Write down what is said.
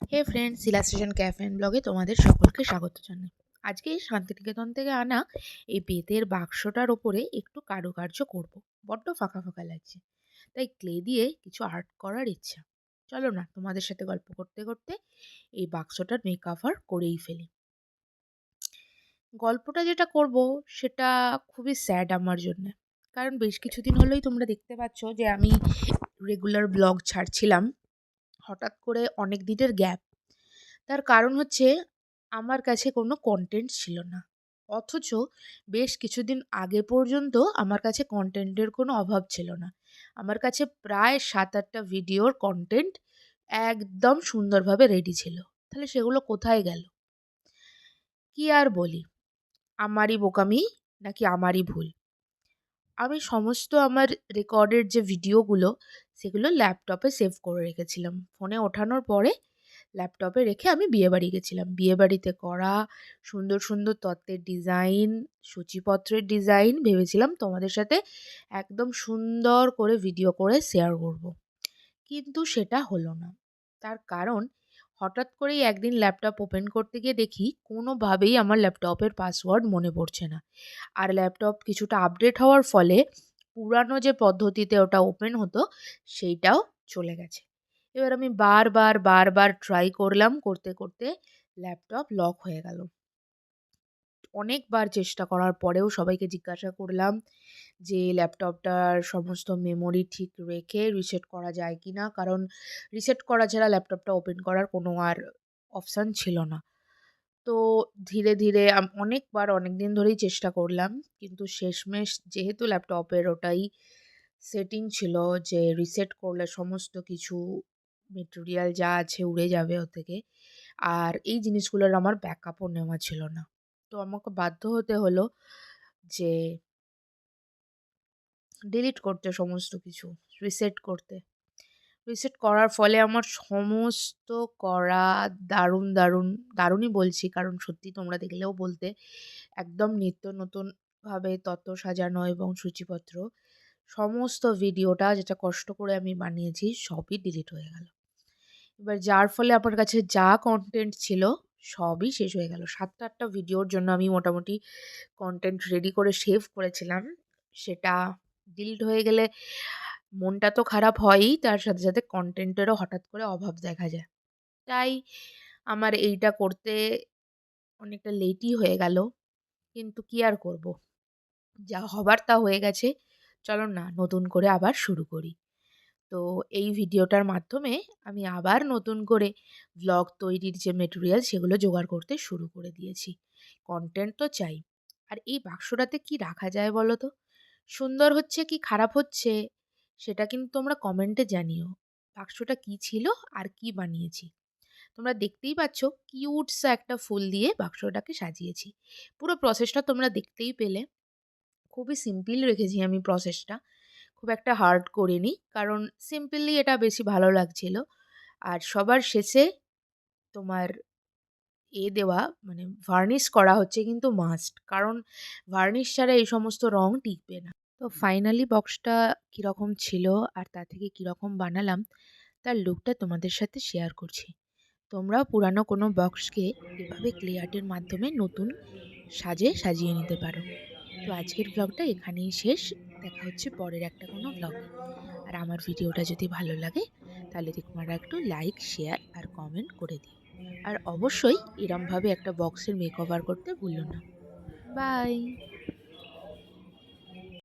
Hey friend Shila station cafe and ব্লগে তোমাদের সকলকে স্বাগত জানাই। আজকে শান্তিনিকেতন থেকে আনা এই বেতের বাক্সটার ওপরে একটু কারুকার্য করব। বড্ড ফাঁকা ফাঁকা লাগছে। তাই ক্লে দিয়ে কিছু আর্ট করার ইচ্ছা। চলো না, তোমাদের সাথে গল্প করতে করতে এই বাক্সটার মেকআভার করেই ফেলি। গল্পটা যেটা করব, সেটা খুবই স্যাড আমার জন্য। কারণ বেশ কিছুদিন হলেই তোমরা দেখতে পাচ্ছ যে আমি রেগুলার ব্লগ ছাড়ছিলাম। হঠাৎ করে অনেক দিনের গ্যাপ তার কারণ হচ্ছে আমার কাছে কোনো কন্টেন্ট ছিল না। অথচ বেশ কিছুদিন আগে পর্যন্ত আমার কাছে কন্টেন্টের কোনো অভাব ছিল না। আমার কাছে প্রায় সাত আটটা ভিডিওর কন্টেন্ট একদম সুন্দরভাবে রেডি ছিল। তাহলে সেগুলো কোথায় গেল? কি আর বলি? আমারই বোকামি নাকি আমারই ভুল? আমি সমস্ত আমার রেকর্ডের যে ভিডিওগুলো সেগুলো ল্যাপটপে সেভ করে রেখেছিলাম। ফোনে ওঠানোর পরে ল্যাপটপে রেখে আমি বিয়েবাড়ি গেছিলাম। বিয়েবাড়িতে করা, সুন্দর সুন্দর তত্ত্বের ডিজাইন সূচিপত্রের ডিজাইন ভেবেছিলাম তোমাদের সাথে একদম সুন্দর করে ভিডিও করে শেয়ার করব। কিন্তু সেটা হলো না। তার কারণ হঠাৎ করেই একদিন ল্যাপটপ ওপেন করতে গিয়ে দেখি কোনোভাবেই আমার ল্যাপটপের পাসওয়ার্ড মনে পড়ছে না। আর ল্যাপটপ কিছুটা আপডেট হওয়ার ফলে পুরানো যে পদ্ধতিতে ওটা ওপেন হতো, সেইটাও চলে গেছে। এবার আমি বারবার বারবার ট্রাই করলাম, করতে করতে ল্যাপটপ লক হয়ে গেল। অনেকবার চেষ্টা করার পরেও সবাইকে জিজ্ঞাসা করলাম যে ল্যাপটপটার সমস্ত মেমোরি ঠিক রেখে রিসেট করা যায় কি না কারণ রিসেট করা ছাড়া ল্যাপটপটা ওপেন করার কোনো আর অপশান ছিল না। তো ধীরে ধীরে অনেকবার অনেক দিন ধরেই চেষ্টা করলাম। কিন্তু শেষমেশ যেহেতু ল্যাপটপের ওটাই সেটিং ছিল যে রিসেট করলে সমস্ত কিছু মেটেরিয়াল যা আছে উড়ে যাবে ও থেকে। আর এই জিনিসগুলোর আমার ব্যাকআপও নেওয়া ছিল না। তো আমাকে বাধ্য হতে হলো যে ডিলিট করতে সমস্ত কিছু রিসেট করতে। রিসেট করার ফলে আমার সমস্ত করা দারুণ দারুণ, দারুণই বলছি। কারণ সত্যি তোমরা দেখলেও বলতে একদম নিত্য নতুনভাবে তত্ত্ব সাজানো এবং সূচিপত্র, সমস্ত ভিডিওটা যেটা কষ্ট করে আমি বানিয়েছি সবই ডিলিট হয়ে গেল। এবার যার ফলে আমার কাছে যা কন্টেন্ট ছিল সবই শেষ হয়ে গেল। সাতটা আটটা ভিডিওর জন্য আমি মোটামুটি কন্টেন্ট রেডি করে সেভ করেছিলাম। সেটা ডিলিট হয়ে গেলে মনটা তো খারাপ হয়ই, তার সাথে সাথে কন্টেন্টেরও হঠাৎ করে অভাব দেখা যায়। তাই আমার এইটা করতে অনেকটা লেটই হয়ে গেল, কিন্তু কি আর করব? যা হবার তা হয়ে গেছে, চলো না নতুন করে আবার শুরু করি। তো এই ভিডিওটার মাধ্যমে আমি আবার নতুন করে ব্লগ তৈরির যে মেটেরিয়াল সেগুলো জোগাড় করতে শুরু করে দিয়েছি। কন্টেন্ট তো চাই। আর এই বাক্সটাতে কি রাখা যায় বলো তো? সুন্দর হচ্ছে কি খারাপ হচ্ছে? সেটা কিন্তু তোমরা কমেন্টে জানিও। বাক্সটা কি ছিল আর কি বানিয়েছি। তোমরা দেখতেই পাচ্ছ কিউটসা একটা ফুল দিয়ে বাক্সটাকে সাজিয়েছি। পুরো প্রসেসটা তোমরা দেখতেই পেলে। খুবই সিম্পল রেখেছি আমি প্রসেসটা খুব একটা হার্ড করিনি কারণ সিম্পলি এটা বেশি ভালো লাগছিল। আর সবার শেষে তোমার এ দেওয়া মানে ভার্নিশ করা হচ্ছে কিন্তু মাস্ট কারণ ভার্নিশ ছাড়া এই সমস্ত রং টিকবে না। তো ফাইনালি বক্সটা কীরকম ছিল আর তা থেকে কীরকম বানালাম, তার লুকটা তোমাদের সাথে শেয়ার করছি। তোমরাও পুরানো কোনো বক্সকে এভাবে ক্লে আর্টের মাধ্যমে নতুন সাজে সাজিয়ে নিতে পারো। তো আজকের ব্লগটা এখানেই শেষ। দেখা হচ্ছে পরের একটা কোনো ব্লগে আর আমার ভিডিওটা যদি ভালো লাগে, তাহলে তোমরা একটু লাইক শেয়ার আর কমেন্ট করে দিও। আর অবশ্যই এরমভাবে একটা বক্সের মেক করতে ভুলো না। বাই